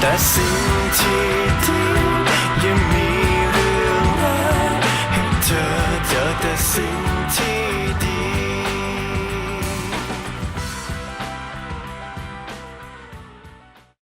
แต่สิ่งที่ดี